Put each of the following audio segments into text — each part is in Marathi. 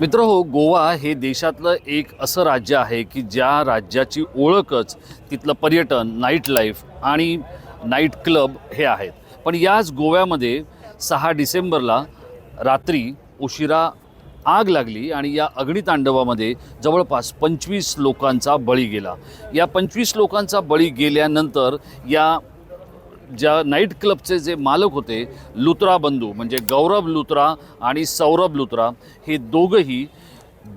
मित्र हो गोवा हे देशातलं एक असं राज्य आहे की ज्या राज्याची ओळखच तिथलं पर्यटन नाईट लाईफ आणि नाईट क्लब हे आहेत. पण याच गोव्यामध्ये सहा डिसेंबरला रात्री उशिरा आग लागली आणि या अग्नितांडवामध्ये जवळपास पंचवीस लोकांचा बळी गेला. या पंचवीस लोकांचा बळी गेल्यानंतर या ज्या नाईट क्लबचे जे मालक होते लुत्रा बंधू म्हणजे गौरव लुत्रा आणि सौरभ लुत्रा हे दोघंही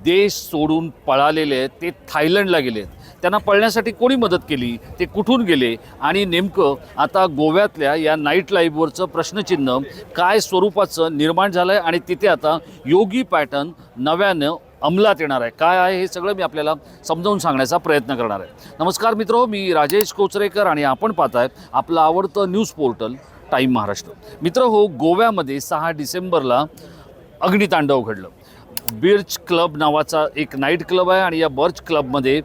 देश सोडून पळालेले आहेत ते थायलंडला गेले आहेत. त्यांना पळण्यासाठी कोणी मदत केली? ते कुठून गेले? आणि नेमकं आता गोव्यातल्या या नाईट लाईफवरचं प्रश्नचिन्ह काय स्वरूपाचं निर्माण झालं आहे आणि तिथे आता योगी पॅटर्न नव्यानं अंमलात येणार आहे. काय आहे हे सगळं मी आपल्याला समजावून सांगण्याचा प्रयत्न करणार आहे. नमस्कार मित्र मी राजेश कोचरेकर आणि आपण पाहताय आपलं आवडतं न्यूज पोर्टल टाईम महाराष्ट्र. मित्र हो गोव्यामध्ये सहा डिसेंबरला अग्नितांडव घडलं. बिर्च क्लब नावाचा एक नाईट क्लब आहे आणि या बर्च क्लबमध्ये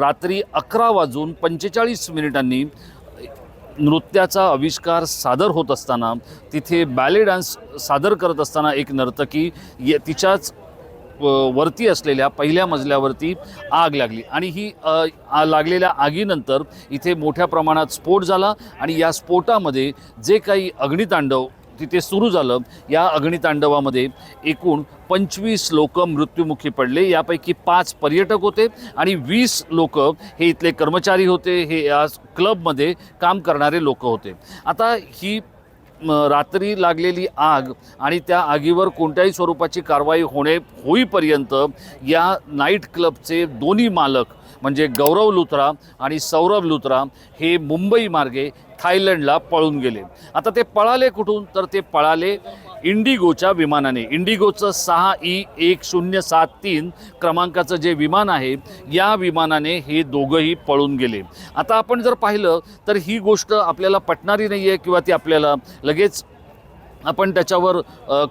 रात्री अकरा वाजून पंचेचाळीस मिनिटांनी नृत्याचा आविष्कार सादर होत असताना तिथे बॅले डान्स सादर करत असताना एक नर्तकी य तिच्याच वरती असलेल्या पहिल्या मजल्यावरती आग लागली. आणि ही लागलेल्या आगीनंतर इथे मोठ्या प्रमाणात स्फोट झाला आणि या स्फोटामध्ये जे काही अग्नितांडव तिथे सुरू झालं या अग्नितांडवामध्ये एकूण पंचवीस लोक मृत्युमुखी पडले. यापैकी पाच पर्यटक होते आणि वीस लोक हे इथले कर्मचारी होते हे या क्लबमध्ये काम करणारे लोक होते. आता ही रात्री लागलेली आग आणि त्या आगीवर कोणत्याही स्वरूपाची कारवाई होणे होईपर्यंत या नाईट क्लबचे दोन्ही मालक म्हणजे गौरव लुथरा आणि सौरभ लुथरा हे मुंबई मार्गे थायलंडला पळून गेले. आता ते पळाले कुठून? तर ते पळाले इंडिगोच्या विमानाने. इंडिगोचं सहा ई एक शून्य सात तीन क्रमांकाचं जे विमान आहे या विमानाने हे दोघंही पळून गेले. आता आपण जर पाहिलं तर ही गोष्ट आपल्याला पटणारी नाही आहे किंवा ती आपल्याला लगेच आपण त्याच्यावर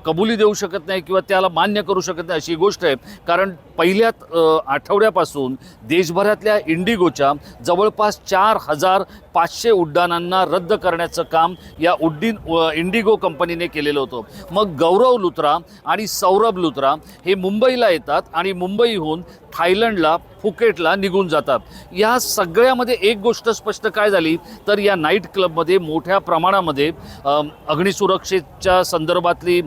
कबुली देऊ शकत नाही किंवा त्याला मान्य करू शकत नाही अशी गोष्ट आहे. कारण पहिल्यात आठवड्यापासून देशभरातल्या इंडिगोच्या जवळपास चार हजार पाचशे उड्डाणांना रद्द करण्याचं काम या उड्डीन इंडिगो कंपनीने केलेलं होतं. मग गौरव लुत्रा आणि सौरभ लुत्रा हे मुंबईला येतात आणि मुंबईहून थायलंडला फुकेटला निघून जातात. या सगळ्यामध्ये एक गोष्ट स्पष्ट काय झाली? तर या नाईट क्लबमध्ये मोठ्या प्रमाणामध्ये अग्निसुरक्षेच्या संदर्भातली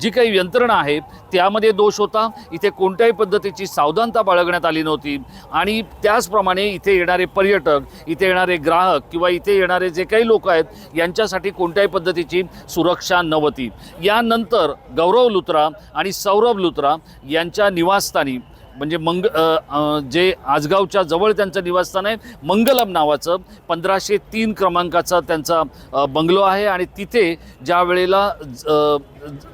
जी काही यंत्रणा आहे त्यामध्ये दोष होता. इथे कोणत्याही पद्धतीची सावधानता बाळगण्यात आली नव्हती. आणि त्याचप्रमाणे इथे येणारे पर्यटक इथे येणारे ग्राहक किंवा इथे येणारे जे काही लोक आहेत यांच्यासाठी कोणत्याही पद्धतीची सुरक्षा नव्हती. यानंतर गौरव लुत्रा आणि सौरभ लुत्रा यांच्या निवासस्थानी म्हणजे मंग जे आजगावच्या जवळ त्यांचं निवासस्थान आहे मंगलम नावाचं पंधराशे तीन क्रमांकाचा त्यांचा बंगलो आहे. आणि तिथे ज्या वेळेला ज-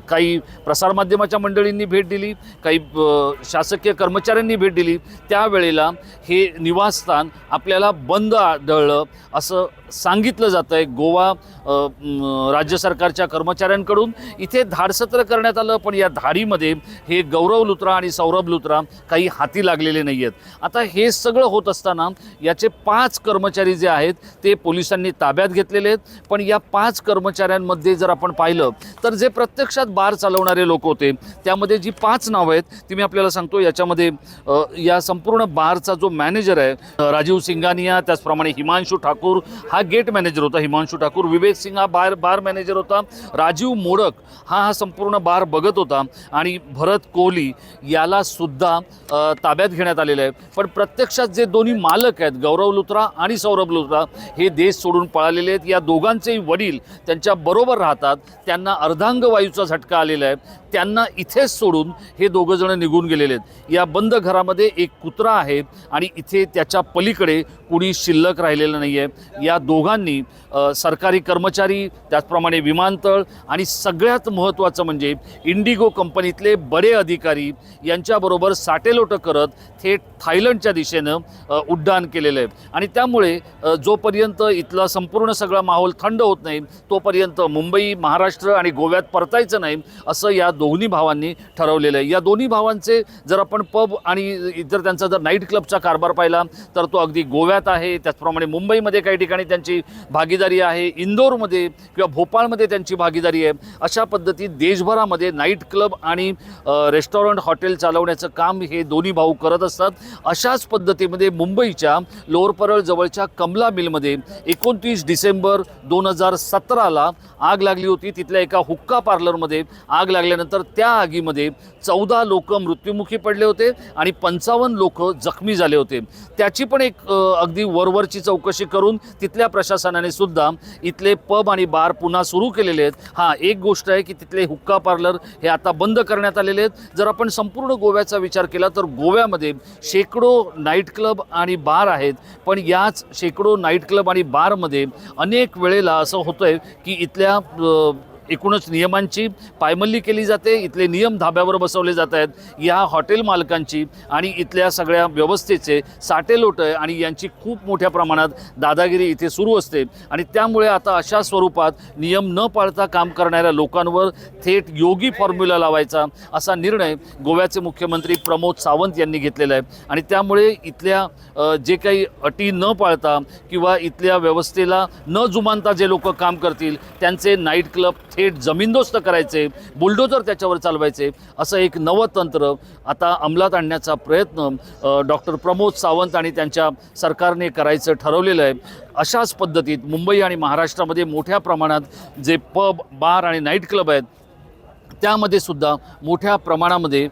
काही प्रसारमाध्यमाच्या मंडळींनी भेट दिली काही शासकीय कर्मचाऱ्यांनी भेट दिली त्यावेळेला हे निवासस्थान आपल्याला बंद आढळलं असं सांगितलं जातं आहे गोवा राज्य सरकारच्या कर्मचाऱ्यांकडून. इथे धाडसत्र करण्यात आलं पण या धाडीमध्ये हे गौरव लुत्रा आणि सौरभ लुत्रा काही हाती लागलेले नाही आहेत आता हे सगळं होत असताना याचे पाच कर्मचारी जे आहेत ते पोलिसांनी ताब्यात घेतलेले आहेत. पण या पाच कर्मचाऱ्यांमध्ये जर आपण पाहिलं तर जे प्रत्येक प्रत्यक्षात बार चालवणारे लोक होते. त्यामध्ये जी पाच नावं आहेत ती मी आपल्याला सांगतो याच्यामध्ये या संपूर्ण बारचा जो मॅनेजर आहे राजीव सिंगानिया त्याचप्रमाणे हिमांशू ठाकूर हा गेट मॅनेजर होता हिमांशू ठाकूर. विवेक सिंग हा बार बार मॅनेजर होता. राजीव मोडक हा हा संपूर्ण बार बघत होता. आणि भरत कोहली याला सुद्धा ताब्यात घेण्यात आलेलं आहे. पण प्रत्यक्षात जे दोन्ही मालक आहेत गौरव लुत्रा आणि सौरभ लुत्रा हे देश सोडून पळालेले आहेत. या दोघांचेही वडील त्यांच्या बरोबर राहतात. त्यांना अर्धांगवायू वायूचा झटका आलेला आहे. त्यांना इथेच सोडून हे दोघं जण निघून गेलेले आहेत. या बंद घरामध्ये एक कुत्रा आहे आणि इथे त्याच्या पलीकडे कुणी शिल्लक राहिलेलं नाही आहे या दोघांनी सरकारी कर्मचारी त्याचप्रमाणे विमानतळ आणि सगळ्यात महत्त्वाचं म्हणजे इंडिगो कंपनीतले बडे अधिकारी यांच्याबरोबर साटेलोटं करत थेट थायलंडच्या दिशेनं उड्डाण केलेलं आहे. आणि त्यामुळे जोपर्यंत इथला संपूर्ण सगळा माहोल थंड होत नाही तोपर्यंत मुंबई महाराष्ट्र आणि गोव्यात परतायचं नाही असं या दोन्ही भावांनी ठरवलेलं आहे. या दोन्ही भावांचे जर आपण पब आणि इतर त्यांचा जर नाईट क्लबचा कारभार पाहिला तर तो अगदी गोव्यात आहे. त्याचप्रमाणे मुंबईमध्ये काही ठिकाणी त्यांची भागीदारी आहे. इंदोरमध्ये किंवा भोपाळमध्ये त्यांची भागीदारी आहे. अशा पद्धतीत देशभरामध्ये नाईट क्लब आणि रेस्टॉरंट हॉटेल चालवण्याचं काम हे दोन्ही भाऊ करत असतात. अशाच पद्धतीमध्ये मुंबईच्या लोअर परळ जवळच्या कमला मिलमध्ये एकोणतीस डिसेंबर दोन हजार सतराला आग लागली होती. तिथल्या एका हुक्का पार्लरमध्ये आग लागल्यानंतर तर त्या आगीमध्ये चौदा लोक मृत्युमुखी पडले होते आणि पंचावन्न लोक जखमी झाले होते. त्याची पण एक अगदी वरवरची चौकशी करून तिथल्या प्रशासनाने सुद्धा इथले पब आणि बार पुन्हा सुरू केलेले आहेत. हां एक गोष्ट आहे की तिथले हुक्का पार्लर हे आता बंद करण्यात आलेले आहेत. जर आपण संपूर्ण गोव्याचा विचार केला तर गोव्यामध्ये शेकडो नाईट क्लब आणि बार आहेत. पण याच शेकडो नाईट क्लब आणि बारमध्ये अनेक वेळेला असं होतं आहे की इथल्या एकूणच नियमांची पायमल्ली केली जाते इथले नियम धाब्यावर बसवले जात आहेत. या हॉटेल मालकांची आणि इथल्या सगळ्या व्यवस्थेचे साटेलोट आहे आणि यांची खूप मोठ्या प्रमाणात दादागिरी इथे सुरू असते. आणि त्यामुळे आता अशा स्वरूपात नियम न पाळता काम करणाऱ्या लोकांवर थेट योगी फॉर्म्युला लावायचा असा निर्णय गोव्याचे मुख्यमंत्री प्रमोद सावंत यांनी घेतलेला आहे. आणि त्यामुळे इथल्या जे काही अटी न पाळता किंवा इथल्या व्यवस्थेला न जुमानता जे लोक काम करतील त्यांचे नाईट क्लब थेट जमीनदोस्त करायचे बुलडोजर त्याच्यावर चालवायचे असं एक नवं तंत्र आता अंमलात आणण्याचा प्रयत्न डॉक्टर प्रमोद सावंत आणि त्यांच्या सरकारने करायचं ठरवलेलं आहे. अशाच पद्धतीत मुंबई आणि महाराष्ट्रामध्ये मोठ्या प्रमाणात जे पब बार आणि नाईट क्लब आहेत त्यामध्ये सुद्धा मोठ्या प्रमाणामध्ये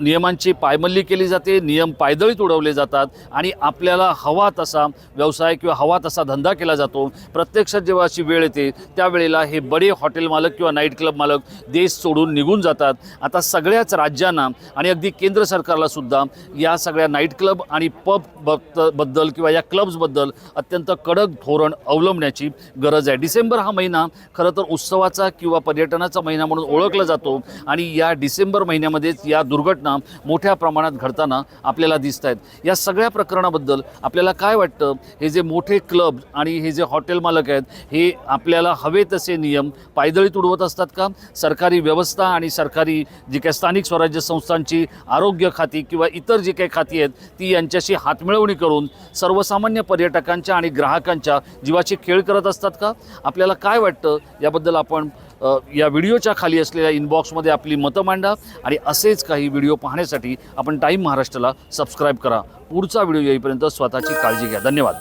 नियमांची पायमल्ली केली जाते नियम पायदळीत उडवले जातात आणि आपल्याला हवा तसा व्यवसाय किंवा हवा तसा धंदा केला जातो. प्रत्यक्षात जेव्हा अशी वेळ येते त्यावेळेला हे बडे हॉटेल मालक किंवा नाईट क्लब मालक देश सोडून निघून जातात. आता सगळ्याच राज्यांना आणि अगदी केंद्र सरकारला सुद्धा या सगळ्या नाईट क्लब आणि पब बद्द- बद्दल किंवा या क्लब्सबद्दल अत्यंत कडक धोरण अवलंबण्याची गरज आहे. डिसेंबर हा महिना खरं तर उत्सवाचा किंवा पर्यटनाचा महिना म्हणून ओळखला जातो आणि या डिसेंबर महिन्यामध्येच या या दुर्घटना मोठ्या प्रमाणात घडताना आपल्याला दिसत आहेत या सगळ्या प्रकरणाबद्दल आपल्याला काय वाटतं? हे जे मोठे क्लब आणि हे जे हॉटेल मालक आहेत हे आपल्याला हवे तसे नियम पायदळी तुडवत असतात का? सरकारी व्यवस्था आणि सरकारी जी काही स्थानिक स्वराज्य संस्थांची आरोग्य खाती किंवा इतर जी काही खाती आहेत ती यांच्याशी हातमिळवणी करून सर्वसामान्य पर्यटकांच्या आणि ग्राहकांच्या जीवाची खेळ करत असतात का? आपल्याला काय वाटतं? याबद्दल आपण या व्हिडिओच्या खाली असलेल्या इनबॉक्समध्ये आपली मतं मांडा आणि असेच काही व्हिडिओ पाहण्यासाठी आपण टाईम महाराष्ट्राला सबस्क्राईब करा. पुढचा व्हिडिओ येईपर्यंत स्वतःची काळजी घ्या. धन्यवाद.